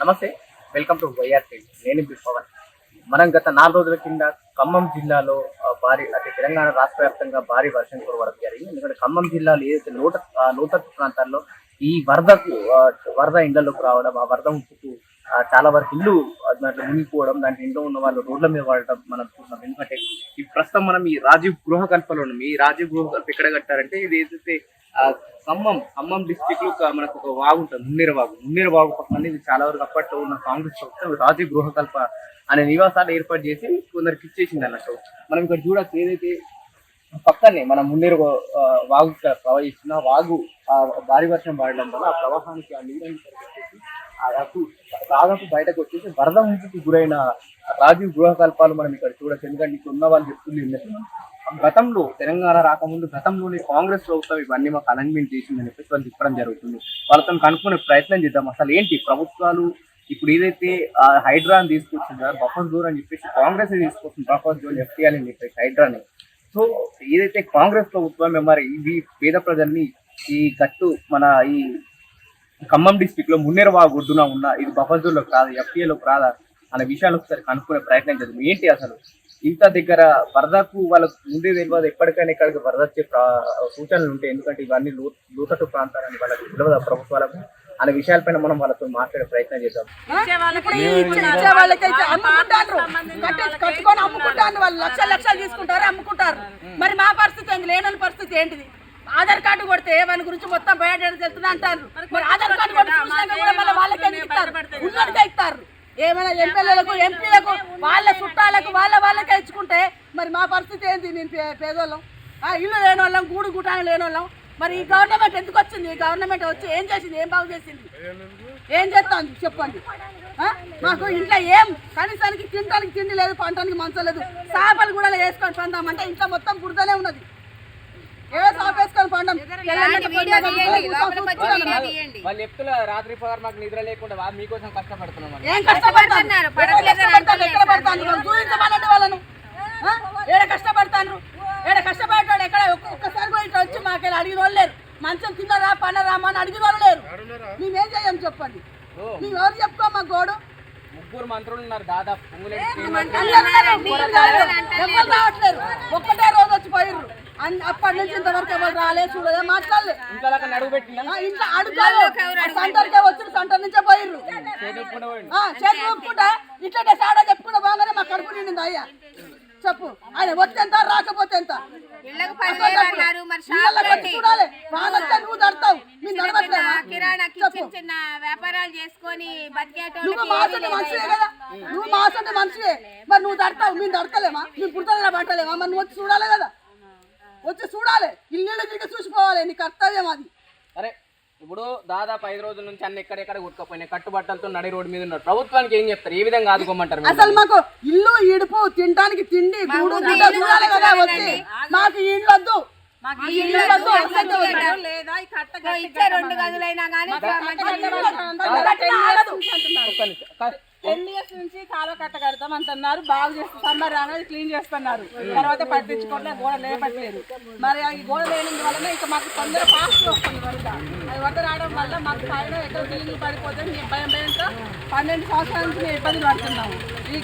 నమస్తే welcome to YR TV. నేను పవన్. మనం గత నాలుగు రోజుల కింద ఖమ్మం జిల్లాలో భారీ అంటే తెలంగాణ రాష్ట్ర వ్యాప్తంగా భారీ వర్షం కురవడం జరిగింది. ఎందుకంటే ఖమ్మం జిల్లాలో ఏదైతే లోట లోతట్టు ప్రాంతాల్లో ఈ వరదకు వరద ఇండ్లలోకి రావడం ఆ వరద ముప్పుకు చాలా వరకు ఇల్లు దాంట్లో మునిగిపోవడం దాంట్లో ఇంట్లో ఉన్న వాళ్ళు రోడ్ల మీద వాడటం మనం చూస్తున్నాం. ఎందుకంటే ఈ ప్రస్తుతం మనం ఈ రాజీవ్ గృహ కల్పలో ఉన్నాం ఈ రాజీవ్ గృహ కల్ప ఎక్కడ కట్టారంటే ఇది ఏదైతే ఖమ్మం ఖమ్మం డిస్టిక్లో మనకు ఒక వాగు ఉంటుంది మున్నేరు వాగు. మున్నేరు వాగు పక్కన ఇది చాలా వరకు అప్పట్లో ఉన్న కాంగ్రెస్ ప్రభుత్వం రాజీ గృహకల్ప అనే నివాసాలు ఏర్పాటు చేసి కొందరికి ఇచ్చేసింది అన్నట్టు. మనం ఇక్కడ చూడచ్చు ఏదైతే పక్కనే మన మున్నేరు వాగు ప్రవహిస్తున్న వాగు ఆ భారీ వర్షం పడడం వల్ల ఆ ప్రవాహానికి ఆ నీళ్ళని సరిపెట్టేసి అటు దాదాపు బయటకు వచ్చేసి వరద ముంపుకు గురైన రాజీవ్ గృహకల్పాలు మనం ఇక్కడ చూడొచ్చు. ఎందుకంటే ఇక్కడ ఉన్న వాళ్ళు చెప్తుంది ఏంటంటే గతంలో తెలంగాణ రాకముందు గతంలోనే కాంగ్రెస్ ప్రభుత్వం ఇవన్నీ మాకు అలైన్మెంట్ చేసిందని చెప్పేసి వాళ్ళు చెప్పడం జరుగుతుంది. వాళ్ళతో కనుక్కునే ప్రయత్నం చేద్దాం. అసలు ఏంటి ప్రభుత్వాలు ఇప్పుడు ఏదైతే హైడ్రాని తీసుకొచ్చిందో బఫర్ జోన్ అని చెప్పేసి కాంగ్రెస్ తీసుకొస్తుంది బఫర్ జోన్ ఎఫ్టీఆర్ అని చెప్పేసి హైడ్రాని. సో ఏదైతే కాంగ్రెస్ ప్రభుత్వం మరి ఇవి పేద ప్రజల్ని ఈ గట్టు మన ఈ ఖమ్మం డిస్టిక్లో మున్నేరు ఒడ్డున ఉన్న ఇది బఫర్ జోన్లోకి రాదా ఎఫ్టీఏ లోకి రాదా అనే విషయాలు ఒకసారి కనుక్కునే ప్రయత్నం చేద్దాం. ఏంటి అసలు? ఇంత దగ్గర వరదకు వాళ్ళకు ముందే తెలియదు ఎప్పటికైనా ఇక్కడికి వరద వచ్చే సూచనలు ఉంటాయి. ఎందుకంటే ఇవన్నీ లో లోతట్టు ప్రాంతాలని వాళ్ళకి తెలియదు ప్రభుత్వాలకు అనే విషయాలపైన మనం వాళ్ళతో మాట్లాడే ప్రయత్నం చేద్దాం. కట్టుకొని అమ్ముకుంటారు. వాళ్ళు లక్షలు లక్షలు తీసుకుంటారు అమ్ముకుంటారు. మరి మా పరిస్థితి ఏంది? లేని పరిస్థితి ఏంటిది? ఆధార్ కార్డు కొడితే వాని గురించి మొత్తం బయట తెలుస్తున్నా అంటారు. మరి ఆధార్ కార్డు వాళ్ళకే ఇస్తారు. ఇస్తారు. ఏమైనా ఎమ్మెల్యేలకు ఎంపీలకు వాళ్ళ చుట్టాలకు వాళ్ళ వాళ్ళకే ఇచ్చుకుంటే మరి మా పరిస్థితి ఏంది నేను పేదోళ్ళం? ఆ, ఇల్లు లేని వాళ్ళం గూడు గుటాను లేని వాళ్ళం. మరి ఈ గవర్నమెంట్ ఎందుకు వచ్చింది? ఈ గవర్నమెంట్ వచ్చి ఏం చేసింది? ఏం బాగు చేసింది? ఏం చేస్తాను చెప్పండి? మాకు ఇంట్లో ఏం కనీసానికి తినడానికి తిండి లేదు పంటానికి మంచం లేదు. చేపలు కూడా వేసుకొని పందామంటే ఇంట్లో మొత్తం బురదనే ఉన్నది. వాళ్ళు రాత్రి పగర్ మాకు నిద్ర లేకుండా మీకోసం కష్టపడుతున్నాం. ఏం చూపించమనండి వాళ్ళను? ఏడ కష్టపడతాను ఏడ కష్టపడతాడు ఎక్కడ? ఒక్క- ఒక్కసారి కూడా ఇట్లా వచ్చి మాకు అడిగిన వాళ్ళు లేరు. మంచం తిన్నరా పన్నరా అని అడిగిన వాళ్ళు లేరు. మేమేం చేయం చెప్పండి? మేము ఎవరు చెప్పుకో మా గోడు. ముగ్గురు మంత్రులు ఉన్నారు దాదాపు. ఒక్కటే రోజు వచ్చి పోయిర్రు. అప్పటి నుంచి ఇంతవరకు ఎవరు రాలే చూడలే మాట్లాడలే. ఇంట్లో అడుగుతారు. సెంటర్కే వచ్చి సెంటర్ నుంచే పోయిర్రు. చేతులు పోయింది ఆ, చేతి ఊపుకుంటా ఇట్లా సాడా చెప్పుకుంటా బాగానే మా కడుపు నిండింది అయ్యా. చెప్పు. ఆయన ఎంత రాకపోతే ఎంత? మరి చూడాలి. వాళ్ళంతా నువ్వు దడతావు మేము నడవట్లేదా. కిరాణా చిన్న చిన్న వ్యాపారాలు చేసుకొని నువ్వు మాసంటే మనిషివే కదా. నువ్వు మాసంటే మనిషివే. మరి నువ్వు దడతావు మేము దడతలేమా మేము పుడతలేదా పట్టలేమా మరి నువ్వు వచ్చి చూడాలి కదా. వచ్చి చూడాలి. ఇల్లు తిరిగి చూసిపోవాలి నీ కర్తవ్యం అది అరే ఇప్పుడు దాదాపు ఐదు రోజుల నుంచి అన్ని ఎక్కడెక్కడ కొట్టుకపోయినాయి కట్టుబట్టలతో నడి రోడ్డు మీద ఉన్నారు. ప్రభుత్వానికి ఏం చెప్తారు? ఏ విధంగా ఆదుకోమంటారు? అసలు మాకు ఇల్లు ఇడుపు తినడానికి తిండి గూడు గుడ్డ చూడాలి కదా వచ్చి. మాకు ఇల్లు వద్దు. రెండు గదులైనా కానీ టెన్ ఇయర్స్ నుంచి కాలువ కట్ట కడతాం అంటున్నారు. బాగు చేస్తే సమ్మర్ రాగానే క్లీన్ చేస్తున్నారు. తర్వాత పట్టించుకోవట్లే గోడ లేపట్లేదు. మరి ఈ గోడ లేని వలన ఇక మాకు తొందర ఫాస్ట్ వస్తుంది వరద అది వరద రావడం వల్ల మాకు పైన ఎక్కడ బిల్డింగ్ పడిపోతే మేము భయం భయంతో పన్నెండు సంవత్సరాల నుంచి మేము ఇబ్బంది పడుతున్నాము ఈ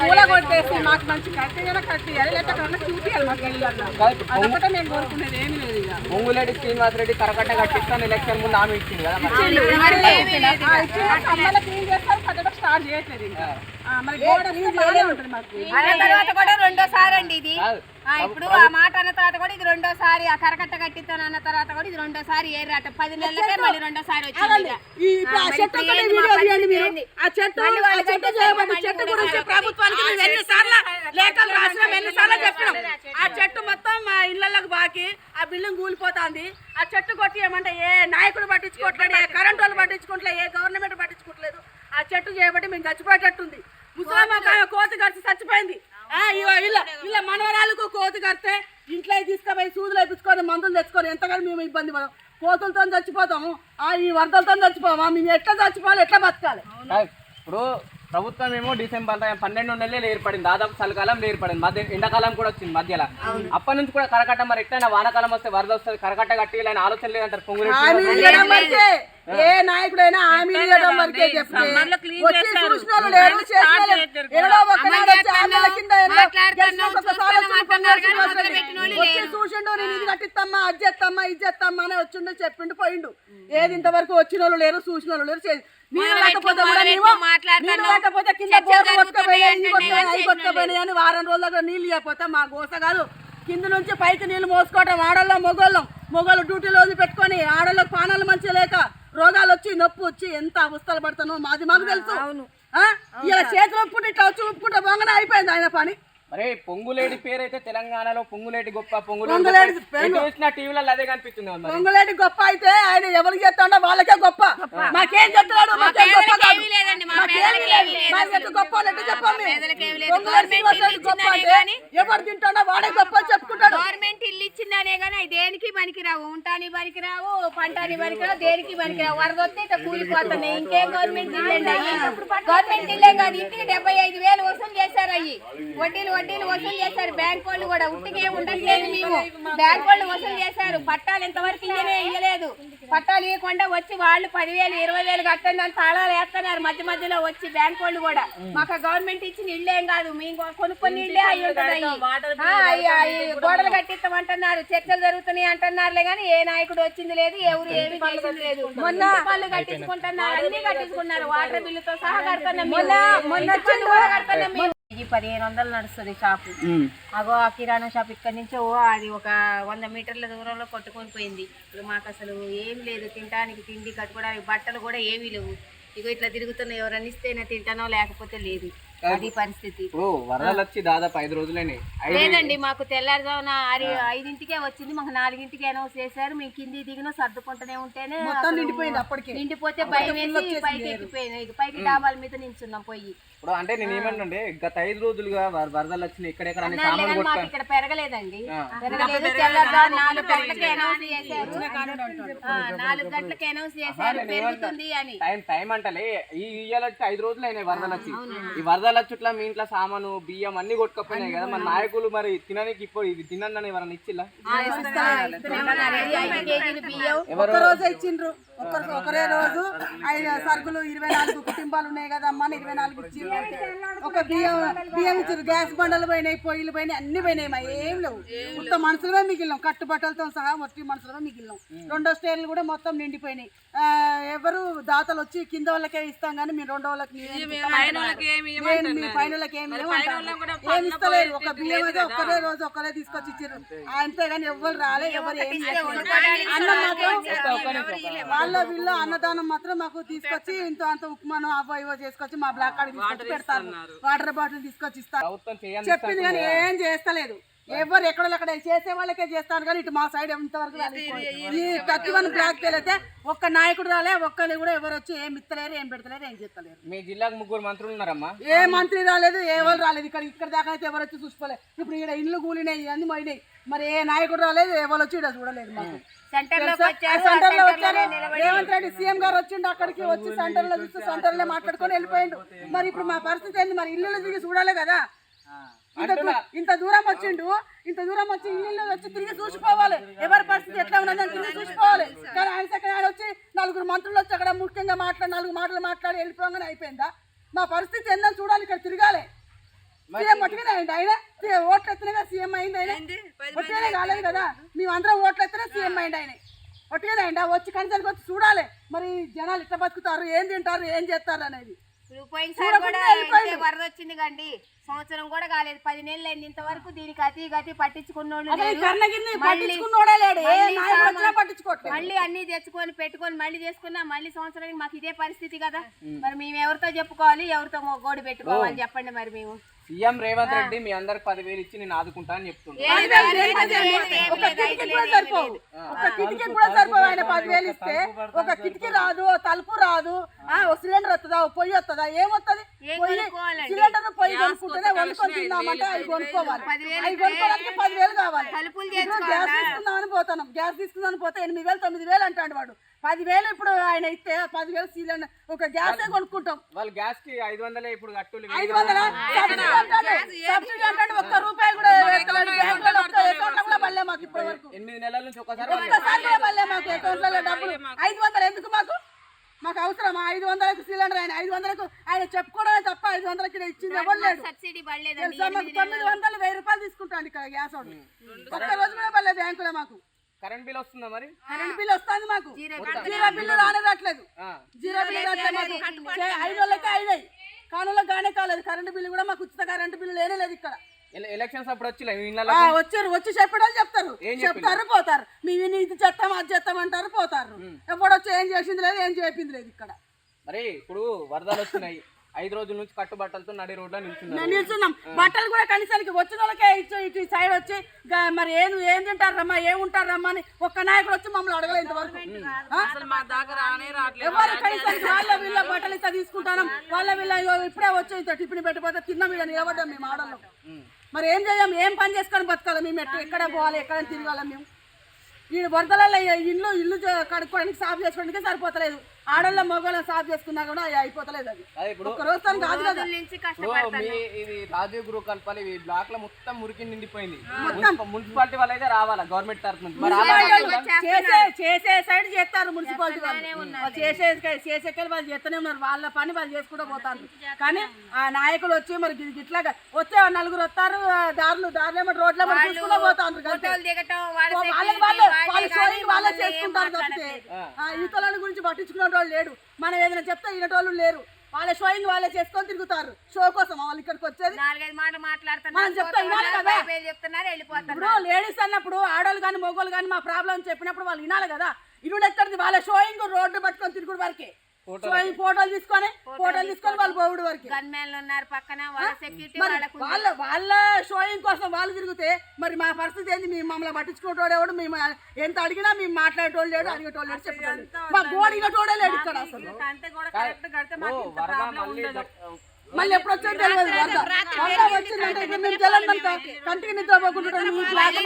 కూల కొట్టేసి మాకు మంచి కట్టేయాలి కట్టేయాలి లేకపోతే అక్కడ చూపించాలి మాకు అదొకటే మేము కోరుకునేది ఏమీ లేదు ఇక. పొంగులేటి శ్రీనివాస్ రెడ్డి కరకట్ట కట్టిస్తాను ఎలక్షన్ ముందు హామీ ఇచ్చింది కదా క్లీన్ స్టార్ట్ చేయట్లేదు ఇంకా. ఆ, మరి గోడ క్లీన్ చేయలే ఉంటుంది మాకు. అన్న తర్వాత కూడా రెండోసారి అండి ఇది. ఆ, ఇప్పుడు ఆ మాట అన్న తర్వాత కూడా ఇది రెండోసారి ఆ కరకట్ట కట్టిస్తాను అన్న తర్వాత కూడా ఇది రెండోసారి ఏరాట పది నెలలకే మళ్ళీ రెండోసారి వచ్చింది ఇక. ఈ ఇప్పుడు ఆ చెట్టు ఒక్కటే వీడియో తీయండి మీరు. ఆ చెట్టు ఆ చెట్టు చేయబడి చెట్టు గురించి ప్రభుత్వానికి మేము ఎన్నిసార్లు లేఖలు రాసినాం ఎన్నిసార్లు చెప్పినాం? ఆ చెట్టు మొత్తం మా ఇళ్ళకి బాకి ఆ బిల్డింగ్ కూలిపోతుంది. ఆ చెట్టు కొట్టియమంటే ఏ నాయకుడు పట్టించుకోవట్లేదు ఏ కరెంట్ వాళ్ళు పట్టించుకోవట్లేదు ఏ గవర్నమెంట్ పట్టించుకోవట్లేదు. ఆ చెట్టు చేయబట్టి మేము చచ్చిపోయేటట్టుంది. ముసలాం ఒక ఆమె కోతి కరిచి చచ్చిపోయింది. ఇలా ఇలా మనవరాలకు కోతి కడితే ఇంట్లో తీసుకుపోయి సూదులు వేపించుకొని మందులు తెచ్చుకొని ఎంతగానో మేము ఇబ్బంది పడం కోతులతో చచ్చిపోతాము. ఆ ఈ వరదలతో చచ్చిపోమా మేము ఎట్లా చచ్చిపోవాలి? ఎట్లా బతకాలి. ఇప్పుడు ప్రభుత్వం ఏమో డిసెంబర్ పన్నెండు నెలలు ఏర్పడింది దాదాపు చలికాలం ఏర్పడింది మధ్య ఎండాకాలం కూడా వచ్చింది మధ్యలో. అప్పటి నుంచి కూడా కరకట్ట మరి ఎట్లయినా వానాకాలం వస్తే వరద వస్తుంది కరకట్ట కట్టి ఆలోచన లేదంటారు వరకే. ఏ నాయకుడైనా హామీలు ఇవ్వడం వరకే చెప్తే వచ్చి చూసిన వాళ్ళు లేరు కింద. వచ్చి చూసిండు నేను ఇది కట్టిస్తామ్మా అది చేస్తామ్మా ఇది చేస్తామ్మా అని వచ్చిండు చెప్పిండు పోయిండు. ఏది ఇంతవరకు వచ్చిన వాళ్ళు లేరు చూసిన వాళ్ళు లేరు లేకపోతే లేకపోతే కింద కొట్టుకపోయినాయి కొట్టుకపోయినాయి అని వారం రోజులుగా నీళ్ళు ఇవ్వకపోతే మా గోస కాదు. కింద నుంచి పైకి నీళ్ళు మోసుకోవటం ఆడల్లో మొగోళ్ళం. మొగోళ్ళు డ్యూటీలో పెట్టుకొని ఆడళ్ళకి పానాలు మంచిగా లేక రోగాలు వచ్చి నొప్పి వచ్చి ఎంత అవస్థలు పడతానో మాది మాకు తెలుసు. ఆ? ఇలా చేతులు ఒప్పుకుంటే ఇట్లా వచ్చి ఒప్పుకుంటే బాగానే అయిపోయింది ఆయన పని. మరి పొంగులేటి పేరు అయితే తెలంగాణలో పొంగులేటి గొప్ప పొంగులేటి చూసినా టీవీలలో అదే కనిపిస్తుంది పొంగులేటి గొప్ప అయితే ఆయన ఎవరికి చేస్తాడో వాళ్ళకే గొప్ప. మాకేం చెప్తున్నాడు? మాకేం గొప్ప చెప్పాం ఎవరు తింటాడో వాడే గొప్ప చెప్పుకుంటాడు గవర్నమెంట్ ఇల్లు ఇచ్చిందనే కానీ అవి దేనికి పనికిరావు? ఉంటాని పనికిరావు పంటాని పనికిరావు దేనికి పనికిరావు? వరద వస్తే ఇట్లా కూలిపోతున్నాయి. ఇంకేం గవర్నమెంట్ ఇల్లు గవర్నమెంట్ ఇల్లే కాదు ఇంటికి డెబ్బై ఐదు వేలు వసూలు చేశారు అయ్యి. వడ్డీలు వడ్డీలు వసూలు చేశారు బ్యాంక్ వాళ్ళు కూడా. ఉట్టికే ఉండట్లేదు మేము. బ్యాంక్ వాళ్ళు వసూలు చేశారు. పట్టాలు ఇంతవరకు ఇయ్యనే ఇయ్యలేదు. పట్టాలు ఇవ్వకుండా వచ్చి వాళ్ళు పదివేలు ఇరవై వేలు కట్టండి అని తాళాలు వేస్తున్నారు మధ్య మధ్యలో వచ్చి బ్యాంక్ వాళ్ళు కూడా. మాకు గవర్నమెంట్ ఇచ్చిన ఇల్లేం కాదు మేము కొనుక్కొని ఇల్లే అయి అయ్యి గోడలు కట్టిస్తామంటున్నారు చర్చలు జరుగుతున్నాయి అంటున్నారులే కానీ ఏ నాయకుడు వచ్చింది లేదు ఎవరు ఏమి చేసింది లేదు. మొన్న పళ్ళు కట్టించుకుంటున్నారు అన్ని కట్టించుకున్నారు వాటర్ బిల్లుతో సహా కడుతున్నాం మొన్న మొన్న కూడా కడుతున్నాం ఇది పదిహేను వందలు నడుస్తుంది షాపు. అగో ఆ కిరాణా షాప్ ఇక్కడ నుంచి ఓ అది ఒక వంద మీటర్ల దూరంలో కొట్టుకొని పోయింది. ఇప్పుడు మాకు అసలు ఏం లేదు తినడానికి తిండి కట్టుకోవడానికి బట్టలు కూడా ఏమీ లేవు. ఇగో ఇట్లా తిరుగుతున్నాయి ఎవరన్నా ఇస్తేనే తింటానో లేకపోతే లేదు. అది పరిస్థితి. ఇప్పుడు వరదలు వచ్చి దాదాపు ఐదు రోజులేనే లేదండి మాకు తెల్లారుజామున ఆరి ఐదింటికే వచ్చింది మాకు నాలుగింటికి అనౌన్స్ చేశారు. మేము కింది దిగిన సర్దుకుంటూనే ఉంటేనే నిండిపోయింది అప్పటికే. నిండిపోతే భయం వేసి పైకి ఎక్కిపోయినాయి ఇక పైకి డాబాల మీద నించున్నాం పోయి. ఇప్పుడు అంటే నేను ఏమన్నా గత ఐదు రోజులుగా వర- వరదలు వచ్చినాయి ఎక్కడెక్కడ అన్ని సామాన్లు మాకు కొట్టుకొని ఇక్కడ పెరగలేదండి. పెరగలేదు నాలుగు గంటలకి అనౌన్స్ చేశారు. ఆ, నాలుగు గంటలకి అనౌన్స్ చేశారు. పెరుగుతుంది అని. టైం టైం అంటలే. ఈ ఇయ్యాల ఐదు రోజులు అయినాయి వరదలు వచ్చి. ఈ వరదలు వచ్చుట్లా మీ ఇంట్లో సామాను బియ్యం అన్ని కొట్టుకపోయినాయి కదా. మన నాయకులు మరి తినడానికి ఇప్పుడు ఇది తినని ఎవరైనా ఇచ్చిల్లా? ఆ, ఇస్తున్నారు. ఇది ఐదు కేజీలు బియ్యం ఒక్క రోజే ఇచ్చిండ్రు. ఒక్కరు ఒకరే రోజు. ఐదు సరుకులు ఇరవై నాలుగు కుటుంబాలు ఉన్నాయి కదమ్మా ఇరవై నాలుగు ఒక బియ్యం బియ్యం ఇచ్చారు గ్యాస్ బండలు పోయినాయి పొయ్యిలు పోయినాయి అన్ని పోయినాయి మా. ఏం లేవు. మొత్తం మనుషులమే మిగిలినాం. కట్టుబట్టలతో సహా మొత్తం మనుషులమే మిగిలినాం. రెండో స్టేర్లు కూడా మొత్తం నిండిపోయినాయి. ఎవరు దాతలు వచ్చి కింద వాళ్ళకే ఇస్తాం కానీ మేము రెండో వాళ్ళకి మీ పైన వాళ్ళకి ఏమి ఒక బియ్యం అయితే ఒక్కరే రోజు ఒక్కరే తీసుకొచ్చి ఇచ్చారు అంతేగాని ఎవరు రాలే ఎవరు ఏమి చేయలేదు. అన్నం మాత్రం వాళ్ళ వీళ్ళ అన్నదానం మాత్రం మాకు తీసుకొచ్చి ఇంత అంత ఉప్మాను అవో ఇవో చేసుకొచ్చి మా బ్లాక్ కార్డ్ తీసుకొచ్చి పెడతారు. వాటర్ బాటిల్ తీసుకొచ్చి ఇస్తారు. చెప్పింది కానీ ఏం చేస్తలేదు. ఎవరు ఎక్కడ అక్కడ చేసే వాళ్ళకే చేస్తాను కానీ ఇటు మా సైడ్ ఇంతవరకు రాలేదు. ఈ థర్టీ వన్ బ్లాక్ అయితే ఒక్క నాయకుడు రాలే ఒక్కరు కూడా ఎవరు వచ్చి ఏం ఇస్తలేరు ఏం పెడతలేరు ఏం చేస్తలేరు. మీ జిల్లాకు ముగ్గురు మంత్రులు ఉన్నారమ్మా? ఏ మంత్రి రాలేదు ఏ వాళ్ళు రాలేదు. ఇక్కడ ఇక్కడ దాకా అయితే ఎవరు వచ్చి చూసుకోలేదు ఇప్పుడు ఇక్కడ ఇల్లు కూలినాయి అన్ని పోయినాయి మరి ఏ నాయకుడు రాలేదు ఎవరు వచ్చి ఇక్కడ చూడలేదు మాకు. సెంటర్లో వచ్చారు. రేవంత్ రెడ్డి సీఎం గారు వచ్చిండు అక్కడికి వచ్చి సెంటర్లో చూస్తూ సెంటర్లో మాట్లాడుకొని వెళ్ళిపోయిండు. మరి ఇప్పుడు మా పరిస్థితి ఏంది? మరి ఇల్లు దిగి చూడాలి కదా. ఇంత దూరం వచ్చిండు ఇంత దూరం వచ్చి ఇల్లు వచ్చి తిరిగి చూసిపోవాలి. ఎవరి పరిస్థితి ఎట్లా ఉన్నదని తిరిగి చూసిపోవాలి. కానీ ఆయన సెకండ్ ఆయన వచ్చి నలుగురు మంత్రులు వచ్చి అక్కడ ముఖ్యంగా మాట్లాడి నాలుగు మాటలు మాట్లాడి వెళ్ళిపోగానే అయిపోయిందా? మా పరిస్థితి ఏందని చూడాలి ఇక్కడ తిరగాలి. సీఎం పట్టుకునే అయింది ఆయన. ఓట్లు ఎత్తినగా సీఎం అయింది ఆయన. ఒట్టిగానే కాలేదు కదా. మేమందరం ఓట్లు ఎత్తినా సీఎం అయింది ఆయన. ఒట్టిగానే అయిందా వచ్చి కన్సల్కి వచ్చి చూడాలి. మరి జనాలు ఇట్లా బతుకుతారు ఏం తింటారు ఏం చేస్తారు అనేది. పోయినసారి కూడా ఇంతే వరద వచ్చింది కండి. సంవత్సరం కూడా కాలేదు. పది నెలలు అయింది ఇంతవరకు దీనికి అతి గతి పట్టించుకున్నోళ్ళు మళ్ళీ అన్ని తెచ్చుకొని పెట్టుకొని మళ్ళీ చేసుకున్నా మళ్ళీ సంవత్సరానికి మాకు ఇదే పరిస్థితి కదా. మరి మేము ఎవరితో చెప్పుకోవాలి? ఎవరితో గోడు పెట్టుకోవాలి చెప్పండి మరి మేము. సీఎం రేవంత్ రెడ్డి మీ అందరికి పదివేలు ఇచ్చి నేను ఆదుకుంటా అని ఒక కిటికీ కూడా సరిపోవు. ఒక కిటికీ కూడా సరిపోవు ఆయన పదివేలు ఇస్తే. ఒక కిటికీ రాదు తలుపు రాదు. సిలిండర్ వస్తుందా ఓ పొయ్యి వస్తుందా ఏమొస్తుంది? సిలిండర్ పొయ్యి కొనుక్కుంటేనే వండుకొని తిందామంటే అవి కొనుక్కోవాలి. అవి పదివేలు కావాలి. గ్యాస్ తీసుకుందామని పోతున్నాం. గ్యాస్ తీసుకుందామని పోతే ఎనిమిది వేలు తొమ్మిది వేలు అంటాడు వాడు. పదివేలు ఇప్పుడు ఆయన ఇస్తే పదివేలు సిలిండర్ ఒక గ్యాసే కొనుక్కుంటాం. వాళ్ళు గ్యాస్కి ఐదు వందలే ఇప్పుడు ఐదు వందల? సబ్సిడీ అంటాడు. ఒక్క రూపాయి కూడా ఎత్తలేడు. బ్యాంకులో ఒక్క అకౌంట్లో కూడా పడలే మాకు ఇప్పటి వరకు. ఎనిమిది నెలల నుంచి ఒకసారి పడలే. మాకు. డబ్బులు. ఐదు వందలు ఎందుకు మాకు? మాకు అవసరం ఐదు వందలకు సిలిండర్ ఆయన ఐదు వందలకు ఆయన చెప్పుకోవడమే తప్ప ఐదు వందలకి ఇచ్చింది ఎవరు లేడు సబ్సిడీ తొమ్మిది వందలు వెయ్యి రూపాయలు తీసుకుంటాను ఇక్కడ గ్యాస్ వాడు ఒక్క రోజు కూడా పడలేదు బ్యాంకులో మాకు. కరెంట్ బిల్ వస్తుందా మరి? కరెంట్ బిల్ వస్తుంది మాకు. జీరో బిల్లు రానే రావట్లేదు. ఆ. జీరో బిల్లు రావట్లేదు ఐదు వాళ్ళకి అయినాయి. కానులో గానే కాలేదు. కరెంట్ బిల్లు కూడా మాకు ఉచిత కరెంట్ బిల్లు లేనే లేదు ఇక్కడ. ఎలక్షన్స్ అప్పుడు వచ్చి వచ్చారు వచ్చి చెప్పడం చెప్తారు. ఏం చెప్తారు పోతారు. మేము ఇది చేస్తాం అది చేస్తాం అంటారు పోతారు. ఎప్పుడు వచ్చి ఏం చేసింది లేదు ఏం చెప్పింది లేదు ఇక్కడ. మరి ఇప్పుడు వరదలు వస్తున్నాయి. ఐదు రోజుల నుంచి కట్టుబట్టలతో నడి రోడ్లో నిల్చున్నారు. మేము నిల్చున్నాం. బట్టలు కూడా కనీసానికి వచ్చిన వాళ్ళకే ఇటు ఇటు సైడ్ వచ్చి మరి ఏం ఏం తింటారు రమ్మా ఏం ఉంటారు రమ్మా అని ఒక్క నాయకుడు వచ్చి మమ్మల్ని అడగలేదు ఇంతవరకు. ఆ? అసలు మా దాకా రానే రావట్లేదు. ఎవరు కనీసానికి వాళ్ళ వీళ్ళ బట్టలు ఇస్తా తీసుకుంటాను. వాళ్ళ వీళ్ళ ఇప్పుడే వచ్చి ఇంత టిఫిన్ పెట్టిపోతే తిన్నాం ఇక నిలబడ్డాం మేము ఆడల్లో మరి ఏం చేయం? ఏం పని చేసుకొని బతకాలి మేము? ఎట్లా ఎక్కడ పోవాలి? ఎక్కడ తిరగాలి మేము? ఈ వరదలలో ఇల్లు ఇల్లు కడుక్కోవడానికి సాఫ్ చేసుకోవడానికి సరిపోతలేదు. ఆడళ్ళ మగవాళ్ళ సాఫ్ చేసుకున్నా కూడా అది అయిపోతలేదు అది. ఒక్క రోజు తను కాదు. కదా ఇది రాజీవ్ గృహ కల్పాలి ఈ బ్లాక్లో మొత్తం మురికి నిండిపోయింది. మున్సిప- మున్సిపాలిటీ వాళ్ళు అయితే రావాలా గవర్నమెంట్ తరఫు నుంచి? చేసే చేసే సైడ్ చేస్తారు మున్సిపాలిటీ వాళ్ళు. చేసే చేసే వాళ్ళు చేస్తూనే ఉన్నారు. వాళ్ళ పని వాళ్ళు చేసుకుంటూ పోతారు. కానీ ఆ నాయకులు వచ్చి మరి ఇట్లాగా వచ్చే నలుగురు వస్తారు. దారులు దారులు ఏమో రోడ్ల మీద చూసుకుంటూ పోతారు. వాళ్ళ security, వాళ్ళే చేసుకుంటారు తప్పితే ఈతల గురించి లేడు. మనం ఏదైనా చెప్తే ఈనటోళ్ళు లేరు. వాళ్ళ షోయింగ్ వాళ్ళే చేసుకొని తిరుగుతారు. షో కోసం వాళ్ళు ఇక్కడికి వచ్చేది. నాలుగైదు మాటలు మాట్లాడుతున్నారు. ఇప్పుడు లేడీస్ అన్నప్పుడు ఆడవాళ్ళు కానీ మగవాళ్ళు కానీ మా ప్రాబ్లం చెప్పినప్పుడు వాళ్ళు వినాలి కదా. ఇరుడు ఎక్కడిది వాళ్ళ షోయింగ్ రోడ్డు పట్టుకొని తిరుగుడు వరకే. ఫోటోలు తీసుకొని ఫోటోలు తీసుకొని వాళ్ళు పోవుడు వరకే. గన్మెన్లు ఉన్నారు పక్కన వాళ్ళ సెక్యూరిటీ వాళ్ళ వాళ్ళ షోయింగ్ కోసం వాళ్ళు తిరిగితే మరి మా పరిస్థితి ఏంది? మేము మమ్మల్ని పట్టించుకునేటోడు ఎవడు? మేము ఎంత అడిగినా మేము మాట్లాడేటోళ్ళు లేడు అడిగేటోళ్ళు లేడు చెప్పేటోళ్ళు మా గోడిగటోడే లేడు ఇక్కడ అసలు. మళ్ళీ ఎప్పుడు వచ్చేది తెలియదు వరద వరద వచ్చిందంటే ఇప్పుడు మేము తెలంగాణ కంటికి నిద్ర పోకుండా ఈ బ్లాక్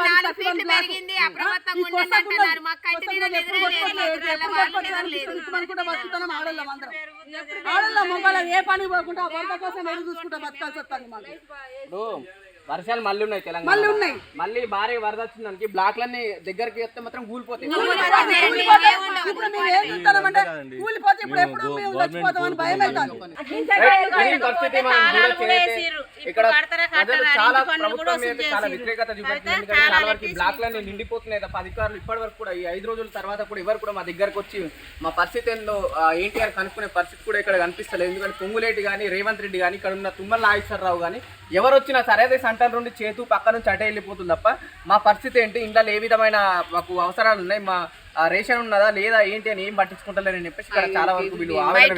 అనుకుంటా బతుకుతున్నాం ఆడోళ్ళం అందరం. ఆడోళ్ళం మొగోళ్ళం ఏ పని పోకుండా వరద కోసం ఎదురు చూసుకుంటా బతకాల్సి వస్తుంది మాకు. వర్షాలు మళ్ళీ ఉన్నాయి తెలంగాణ మళ్ళీ ఉన్నాయి. మళ్ళీ భారీ వరద వచ్చిందానికి బ్లాక్లన్నీ దగ్గరికి వస్తే మాత్రం కూలిపోతాయి. కూలిపోతే. ఇప్పుడు మేము ఏం చూస్తామంటే కూలిపోతే ఇప్పుడు ఎప్పుడు మేము చచ్చిపోతామని భయం అవుతుంది ఈ పరిస్థితి మనం చూడొచ్చు ఇక్కడ చాలా ప్రభుత్వం చాలా వ్యతిరేకత ఎందుకంటే చాలా వరకు బ్లాక్లన్నీ నిండిపోతున్నాయి తప్ప అధికారులు ఇప్పటి వరకు కూడా ఈ ఐదు రోజుల తర్వాత కూడా ఎవరు కూడా మా దగ్గరకు వచ్చి మా పరిస్థితి ఏందో ఎన్టీఆర్ కనుక్కునే పరిస్థితి కూడా ఇక్కడ కనిపిస్తలేదు. ఎందుకంటే పొంగులేటి కానీ రేవంత్ రెడ్డి కానీ ఇక్కడ ఉన్న తుమ్మల నాగేశ్వరరావు కానీ ఎవరు వచ్చినా సరే సెంటర్ నుండి చేతు పక్క నుంచి అటే వెళ్ళిపోతుంది తప్ప మా పరిస్థితి ఏంటి? ఇంట్లో ఏ విధమైన మాకు అవసరాలు ఉన్నాయి? మా రేషన్ ఉన్నదా లేదా ఏంటి అని ఏం పట్టించుకుంటలేరని చెప్పేసి ఇక్కడ చాలా వరకు వీళ్ళు ఆవేదన